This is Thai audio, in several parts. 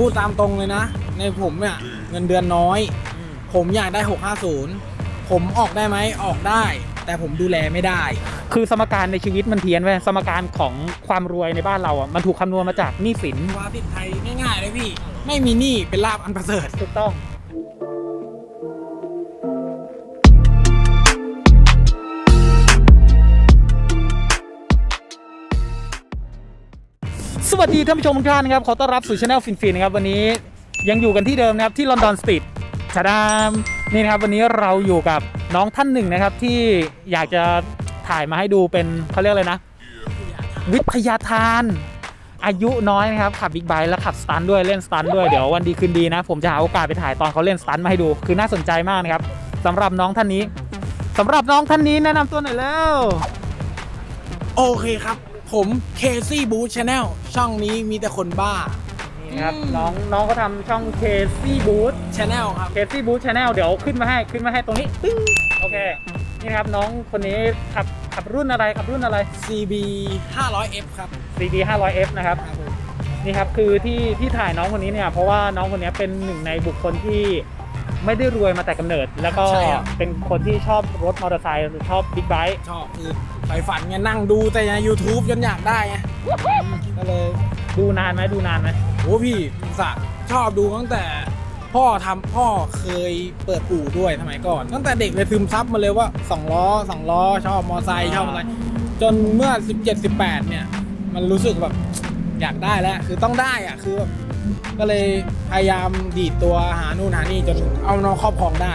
พูดตามตรงเลยนะ ในผมเนี่ยเงินเดือนน้อย ผมอยากได้ 650 ผมออกได้ไหมออกได้ แต่ผมดูแลไม่ได้ คือสมการในชีวิตมันเพี้ยนเว้ยสมการของความรวยในบ้านเราอะมันถูกคำนวณมาจากหนี้สินวาสิทไทยง่ายๆเลยพี่ ไม่มีหนี้เป็นลาบอันประเสริฐถูกต้อง สวัสดีท่านผู้ชมทุกท่านนะครับ ขอต้อนรับสู่ช anel ฟินฟินนะครับ วันนี้ยังอยู่กันที่เดิมนะครับที่ลอนดอนสตรีทชาดามนี่นะครับ วันนี้เราอยู่กับน้องท่านหนึ่งนะครับ ที่อยากจะถ่ายมาให้ดูเป็นเขาเรียกอะไรนะ วิทยาทาน อายุน้อยนะครับ ขับบิ๊กไบค์แล้วขับสตันท์ด้วยเล่นสตันท์ด้วยเดี๋ยววันดีคืนดีนะ ผมจะหาโอกาสไปถ่ายตอนเขาเล่นสตันมาให้ดู คือน่าสนใจมากนะครับสำหรับน้องท่านนี้สำหรับน้องท่านนี้แนะนำตัวหน่อยแล้ว โอเคครับ ผมเคซี่บู c h ช n แนลช่องนี้มีแต่คนบ้านี่ครับอืม น้องน้องเขาทำช่อง Casey Booth c h แ n แนลครับ Casey Booth Channel เดี๋ยวขึ้นมาให้ขึ้นมาให้ตรงนี้ตึ้งโอเค นี่นะครับน้องคนนี้ขับขับรุ่นอะไรขับรุ่นอะไร CB 500F ครับ CB 500F นะครับครับผมนี่ครับคือที่ที่ถ่ายน้องคนนี้เนี่ยเพราะว่าน้องคนนี้เป็นหนึ่งในบุคคลที่ ไม่ได้รวยมาแต่กำเนิด แล้วก็เป็นคนที่ชอบรถมอเตอร์ไซค์หรือชอบบิ๊กไบค์ชอบคือใฝ่ฝันไงนั่งดูแต่ใน YouTube จนอยากได้ไงอืมก็เลยดูนานไหมดูนานไหมโอ้พี่สะชอบดูตั้งแต่พ่อทำพ่อเคยเปิดอู่ด้วยสมัยก่อน ตั้งแต่เด็กเลยซึมซับมาเลยว่าสองล้อสองล้อชอบมอไซค์ชอบอะไรจนเมื่อ 17 18 เนี่ย มันรู้สึกแบบอยากได้แล้ว คือต้องได้อะคือแบบ ก็เลยพยายามดีดตัวหานู่นหานี่จนเอาน้องครอบครองได้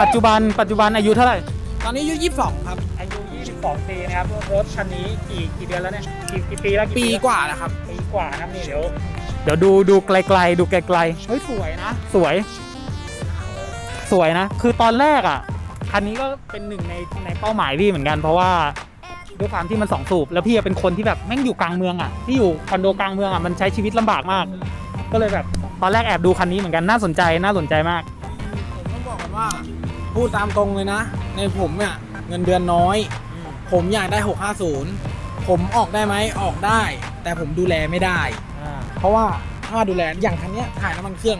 ปัจจุบันปัจจุบันอายุเท่าไหร่ ตอนนี้อายุ22 ครับ อายุ 22 ปีนะครับรถคันนี้กี่กี่เดือนแล้วเนี่ยกี่กี่ปีแล้วกี่ปีแล้วกว่าแล้วครับ ปีกว่านะครับนี่เดี๋ยวเดี๋ยวดูดูไกลๆ ดูไกลๆเฮ้ยสวยนะสวย สวยนะ คือตอนแรกอะ คันนี้ก็เป็นหนึ่งในในเป้าหมายพี่เหมือนกัน เพราะว่าด้วยความที่มันสองสูบ แล้วพี่เป็นคนที่แบบแม่งอยู่กลางเมืองอะที่อยู่คอนโดกลางเมืองอะมันใช้ชีวิตลำบากมาก ก็เลยแบบตอนแรกแอบดูคันนี้เหมือนกันน่าสนใจน่าสนใจมาก ผมต้องบอกกันว่า พูดตามตรงเลยนะ ในผมเนี่ยเงินเดือนน้อย ผมอยากได้ 650 ผมออกได้ไหมออกได้ แต่ผมดูแลไม่ได้ เพราะว่าค่าดูแลอย่างคันเนี้ยถ่ายน้ำมันเครื่อง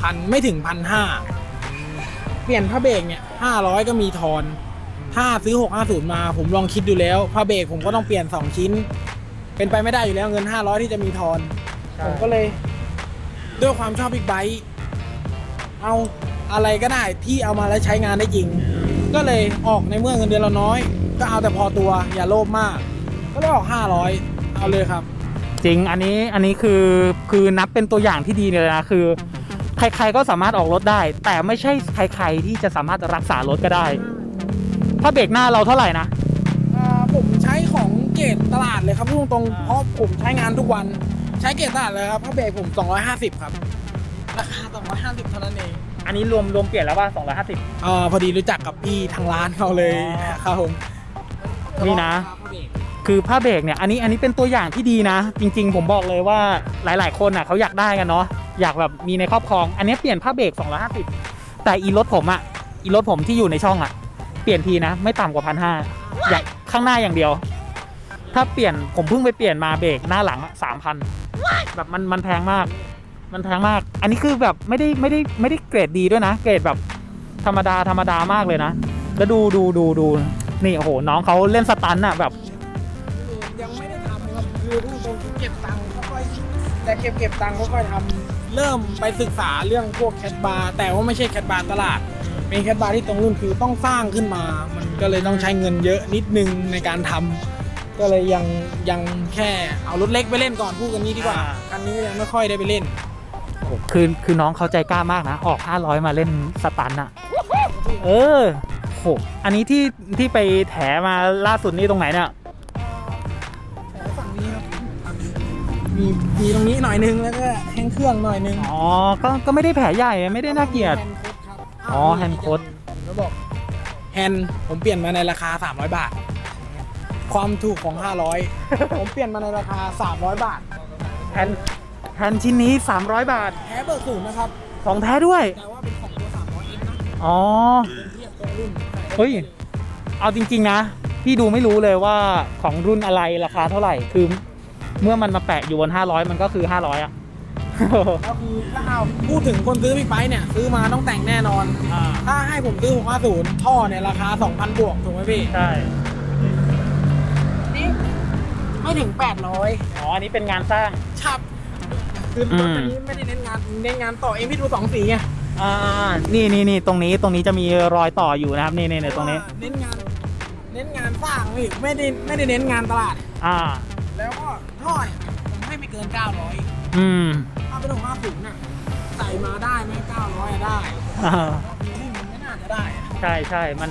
พันไม่ถึงพันห้าเปลี่ยนผ้าเบรกเนี่ยห้าร้อยก็มีทอน ถ้าซื้อ 650 มา ผมลองคิดดูแล้วผ้าเบรกผมก็ต้องเปลี่ยน 2 ชิ้น เป็นไปไม่ได้อยู่แล้วเงิน 500 ที่จะมีทอน ผมก็เลย ด้วยความชอบบิ๊กไบค์เอาอะไรก็ได้ที่เอามาแล้วใช้งานได้จริง ก็เลยออกในเมื่อเงินเดือนเราน้อย ก็เอาแต่พอตัวอย่าโลภมาก ก็เลยออก 500 เอาเลยครับ จริงอันนี้อันนี้คือคือนับเป็นตัวอย่างที่ดีเลยนะคือ ใครๆก็สามารถออกรถได้ แต่ไม่ใช่ใครๆที่จะสามารถรักษารถก็ได้ ถ้าเบรกหน้าเราเท่าไหร่นะอ่าผมใช้ของเกรดตลาดเลยครับพูดตรงๆเพราะผมใช้งานทุกวัน ใช้เกรดตลาดเลยครับผ้าเบรกผม 250 ครับ ราคา 250 เท่านั้นเองอันนี้รวมรวมเปลี่ยนแล้วป่ะ250อ่าพอดีรู้จักกับพี่ทางร้านเขาเลยอ๋อ ครับผม นี่นะผ้าเบรกคือผ้าเบรกเนี่ยอันนี้อันนี้เป็นตัวอย่างที่ดีนะ จริง ๆ ผมบอกเลยว่าหลาย ๆ คนอะเขาอยากได้กันเนาะอยากแบบมีในครอบครอง อันนี้เปลี่ยนผ้าเบรก250 แต่อีรถผมอะอีรถผมที่อยู่ในช่องอะ เปลี่ยนทีนะ ไม่ต่ำกว่าพันห้าใหญ่ข้างหน้าอย่างเดียว ถ้าเปลี่ยนผมเพิ่งไปเปลี่ยนมาเบรกหน้าหลังสามพัน แบบมันมันแพงมาก มันแพงมาก อันนี้คือแบบไม่ได้ไม่ได้ไม่ได้เกรดดีด้วยนะ เกรดแบบธรรมดาธรรมดามากเลยนะ แล้วดูดูดูดูนี่โอ้โหน้องเขาเล่นสตันท์อะแบบ ยังไม่ได้ทำเลยครับคือพูดตรงเก็บตังค์ค่อยๆแต่เก็บเก็บตังค์ค่อยๆทำเริ่มไปศึกษาเรื่องพวกแคทบาร์แต่ว่าไม่ใช่แคทบาร์ตลาด เป็นแคทบาร์ที่ตรงรุ่นคือต้องสร้างขึ้นมา มันก็เลยต้องใช้เงินเยอะนิดนึงในการทำ ก็เลยยังยังแค่เอารถเล็กไปเล่นก่อนพูดกันนี้ดีกว่าอ่า คันนี้ยังไม่ค่อยได้ไปเล่นคือคือน้องเขาใจกล้ามากนะ ออก 500 มาเล่นสตันท์อะเออโหอันนี้ที่ที่ไปแถมาล่าสุดนี่ตรงไหนเนี่ยฝั่งนี้ครับมีมีตรงนี้หน่อยนึงแล้วก็แห้งเครื่องหน่อยนึงอ๋อ ก็ก็ไม่ได้แผลใหญ่ไม่ได้น่าเกลียดแฮนด์โค้ดครับอ๋อแฮนด์โค้ด แล้วบอกแฮนด์ผมเปลี่ยนมาในราคา 300 บาท ความถูกของ 500 ผมเปลี่ยนมาในราคา 300 บาทแผ่นแผ่นชิ้นนี้ 300 บาท แท้เบอร์ศูนย์นะครับ ของแท้ด้วย แต่ว่าเป็นของตัว 300เองนะอ๋อ เทียบตัวรุ่นเฮ้ย เอาจริง ๆ นะ พี่ดูไม่รู้เลยว่าของรุ่นอะไรราคาเท่าไหร่ คือเมื่อมันมาแปะอยู่บน 500 มันก็คือ 500อะแล้วคือถ้าเอาพูดถึงคนซื้อบิ๊กไบค์เนี่ยซื้อมาต้องแต่งแน่นอนอ่าถ้าให้ผมซื้อ650ท่อเนี่ยราคา 2,000 บวกถูกไหมพี่ ใช่นี่ ไม่ถึง 800อ๋ออันนี้เป็นงานสร้างชับคือรถคันนี้ไม่ได้เน้นงานเน้นงานต่อเองพี่ดูสองสีไงอ่านี่นี่นี่ตรงนี้ตรงนี้จะมีรอยต่ออยู่นะครับนี่นี่นี่ตรงนี้ เน้นงานเน้นงานสร้างพี่ไม่ได้ไม่ได้เน้นงานตลาด อ่า แล้วก็ท่อเนี่ยผมให้ไม่เกิน 900 อืมถ้าเป็น650น่ะใส่มาได้ไหม900อะได้อ่านี่มันไม่น่าจะได้อะใช่ใช่มัน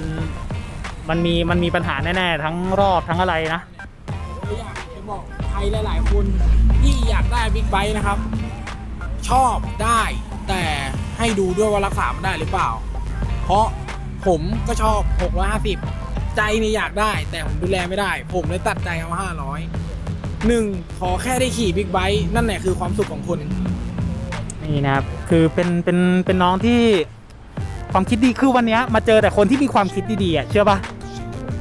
มันมีมันมีปัญหาแน่ๆ ทั้งรอบทั้งอะไรนะ บอกใครหลาย ๆ คนที่อยากได้บิ๊กไบค์นะครับ ชอบได้แต่ให้ดูด้วยว่ารักษามันได้หรือเปล่า เพราะผมก็ชอบ 650 ใจนี่อยากได้ แต่ผมดูแลไม่ได้ ผมเลยตัดใจเอา 500หนึ่งขอแค่ได้ขี่บิ๊กไบค์นั่นแหละคือความสุขของคุณนี่นะครับ คือเป็นเป็นเป็นน้องที่ความคิดดีคือวันนี้มาเจอแต่คนที่มีความคิดดีๆอะเชื่อปะ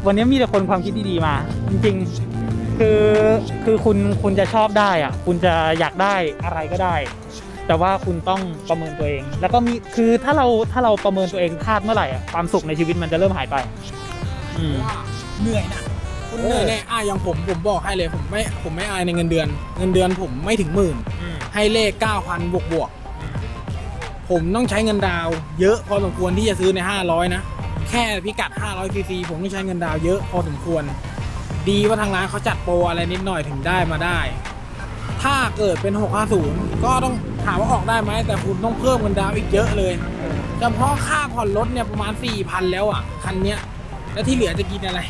วันนี้มีแต่คนความคิดดีๆมา จริงๆ คือคือคุณคุณจะชอบได้อะ คุณจะอยากได้อะไรก็ได้ แต่ว่าคุณต้องประเมินตัวเอง แล้วก็มีคือถ้าเราถ้าเราประเมินตัวเองพลาดเมื่อไหร่อะความสุขในชีวิตมันจะเริ่มหายไป อืมว่าเหนื่อยนะคุณเหนื่อยแน่อะอย่างผมผมบอกให้เลยผมไม่ผมไม่อายในเงินเดือน เงินเดือนผมไม่ถึงหมื่นอืม ให้เลข9,000บวกบวกๆผมต้องใช้เงินดาวน์เยอะพอสมควรที่จะซื้อใน 500 นะ แค่พิกัด 500ซีซีผมต้องใช้เงินดาวน์เยอะพอสมควร ดีว่าทางร้านเขาจัดโปรอะไรนิดหน่อยถึงได้มาได้ ถ้าเกิดเป็น 650 ก็ต้องถามว่าออกได้ไหม แต่คุณต้องเพิ่มเงินดาวน์อีกเยอะเลยเฉพาะค่าผ่อนรถเนี่ยประมาณ 4,000 แล้วอะ คันเนี้ย แล้วที่เหลือจะกินอะไร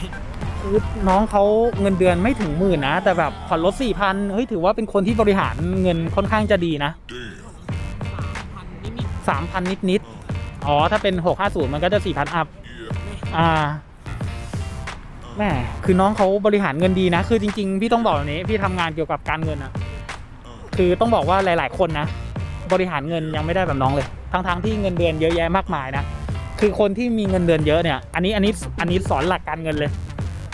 คือน้องเขาเงินเดือนไม่ถึงหมื่นนะ แต่แบบผ่อนรถสี่พันเฮ้ยถือว่าเป็นคนที่บริหารเงินค่อนข้างจะดีนะ3,000นิดสามพันนิดนิดๆอ๋อ ถ้าเป็นหกห้าศูนย์มันก็จะสี่พันอัพๆอ่า แม่คือน้องเขาบริหารเงินดีนะ คือจริง ๆ พี่ต้องบอกแบบนี้พี่ทำงานเกี่ยวกับการเงินอะคือต้องบอกว่าหลาย ๆ คนนะ บริหารเงินยังไม่ได้แบบน้องเลย ทั้งๆที่เงินเดือนเยอะแยะมากมายนะคือคนที่มีเงินเดือนเยอะเนี่ย อันนี้อันนี้อันนี้สอนหลักการเงินเลย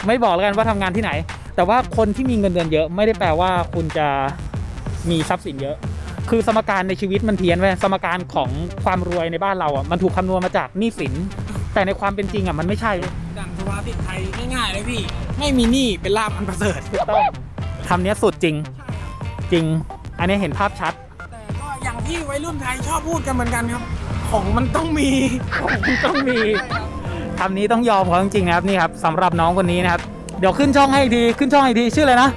ไม่บอกแล้วกันว่าทำงานที่ไหน แต่ว่าคนที่มีเงินเดือนเยอะ ไม่ได้แปลว่าคุณจะมีทรัพย์สินเยอะ คือสมการในชีวิตมันเพี้ยนไปสมการของความรวยในบ้านเราอะมันถูกคำนวณมาจากหนี้สิน แต่ในความเป็นจริงอะมันไม่ใช่ดัง สภาติไทยง่ายๆเลยพี่ ไม่มีหนี้เป็นลาบอันประเสริฐถูกต้องคำเนี้ยสุดจริงจริง อันนี้เห็นภาพชัด แต่ก็อย่างที่วัยรุ่นไทยชอบพูดกันเหมือนกันครับ ของมันต้องมีของต้องมีคำนี้ต้องยอมเขาจริงๆนะครับนี่ครับสำหรับน้องคนนี้นะครับ เดี๋ยวขึ้นช่องให้อีกทีขึ้นช่องให้อีกทีชื่ออะไรนะ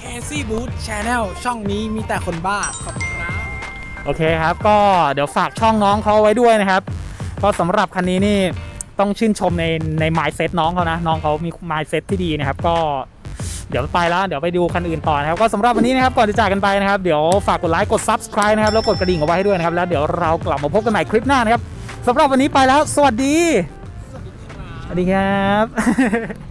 Casey Boot Channel ช่องนี้มีแต่คนบ้าขอบคุณครับโอเคครับ ก็เดี๋ยวฝากช่องน้องเขาไว้ด้วยนะครับ ก็สำหรับคันนี้นี่ ต้องชื่นชมในใน mindset น้องเขานะ น้องเขามี mindset ที่ดีนะครับ ก็เดี๋ยวไปแล้ว เดี๋ยวไปดูคันอื่นต่อนะครับ ก็สำหรับวันนี้นะครับ ก่อนจะจากกันไปนะครับ เดี๋ยวฝากกดไลค์ กด subscribe นะครับ แล้วกดกระดิ่งเอาไว้ให้ด้วยนะครับ แล้วเดี๋ยวเรากลับมาพบกันใหม่คลิปหน้านะครับสำหรับวันนี้ไปแล้ว สวัสดี สวัสดีครับ